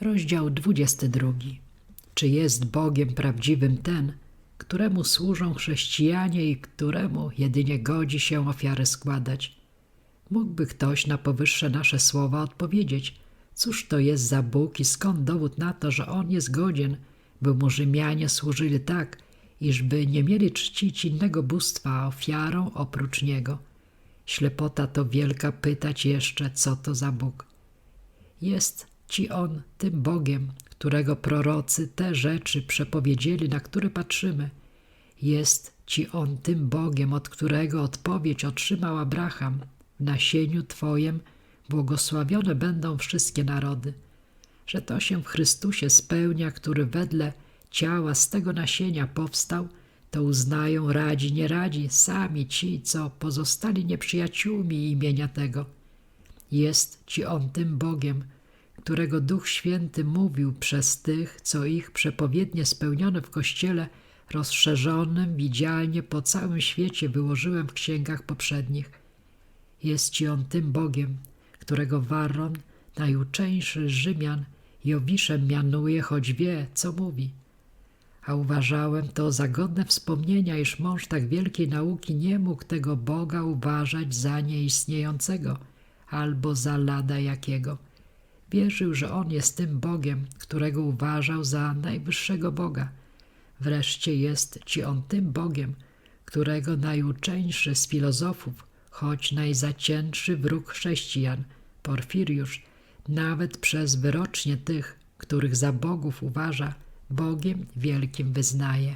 Rozdział 22. Czy jest Bogiem prawdziwym ten, któremu służą chrześcijanie i któremu jedynie godzi się ofiary składać? Mógłby ktoś na powyższe nasze słowa odpowiedzieć, cóż to jest za Bóg i skąd dowód na to, że On jest godzien, by mu Rzymianie służyli tak, iżby nie mieli czcić innego bóstwa ofiarą oprócz Niego. Ślepota to wielka pytać jeszcze, co to za Bóg. Jest ci On tym Bogiem, którego prorocy te rzeczy przepowiedzieli, na które patrzymy. Jest ci On tym Bogiem, od którego odpowiedź otrzymał Abraham. W nasieniu Twojem błogosławione będą wszystkie narody. Że to się w Chrystusie spełnia, który wedle ciała z tego nasienia powstał, to uznają radzi, nie radzi, sami ci, co pozostali nieprzyjaciółmi imienia tego. Jest ci On tym Bogiem, którego Duch Święty mówił przez tych, co ich przepowiednie spełnione w Kościele rozszerzonym, widzialnie po całym świecie wyłożyłem w księgach poprzednich. Jest ci On tym Bogiem, którego Warron, najuczeńszy Rzymian, Jowiszem mianuje, choć wie, co mówi. A uważałem to za godne wspomnienia, iż mąż tak wielkiej nauki nie mógł tego Boga uważać za nieistniejącego albo za lada jakiego. Wierzył, że On jest tym Bogiem, którego uważał za najwyższego Boga. Wreszcie jest ci On tym Bogiem, którego najuczeńszy z filozofów, choć najzaciętszy wróg chrześcijan, Porfiriusz, nawet przez wyrocznie tych, których za bogów uważa, Bogiem wielkim wyznaje.